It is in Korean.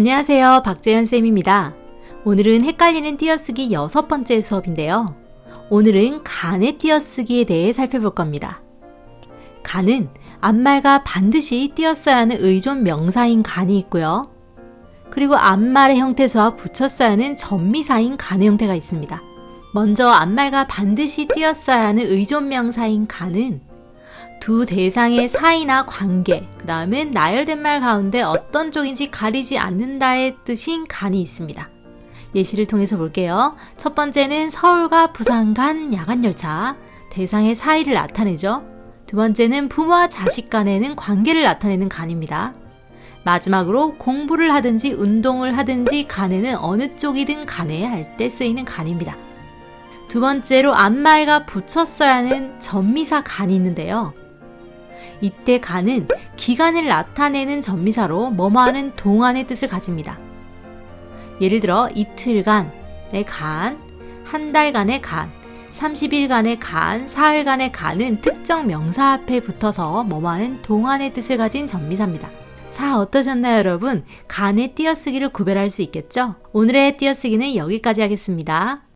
안녕하세요. 박재현 쌤입니다. 오늘은 헷갈리는 띄어쓰기 여섯 번째 수업인데요. 오늘은 간의 띄어쓰기에 대해 살펴볼 겁니다. 간은 앞말과 반드시 띄었어야 하는 의존 명사인 간이 있고요. 그리고 앞말의 형태수와 붙였어야 하는 전미사인 간의 형태가 있습니다. 먼저 앞말과 반드시 띄었어야 하는 의존 명사인 간은 두 대상의 사이나 관계, 그 다음은 나열된 말 가운데 어떤 쪽인지 가리지 않는다의 뜻인 간이 있습니다. 예시를 통해서 볼게요. 첫 번째는 서울과 부산 간 야간열차, 대상의 사이를 나타내죠. 두 번째는 부모와 자식 간에는 관계를 나타내는 간입니다. 마지막으로 공부를 하든지 운동을 하든지 간에는 어느 쪽이든 간에 할 때 쓰이는 간입니다. 두 번째로 앞말과 붙였어야 하는 전미사 간이 있는데요. 이때 간은 기간을 나타내는 전미사로 뭐뭐하는 동안의 뜻을 가집니다. 예를 들어 이틀간의 간, 한 달간의 간, 30일간의 간, 사흘간의 간은 특정 명사 앞에 붙어서 뭐뭐하는 동안의 뜻을 가진 전미사입니다. 자, 어떠셨나요, 여러분? 간의 띄어쓰기를 구별할 수 있겠죠? 오늘의 띄어쓰기는 여기까지 하겠습니다.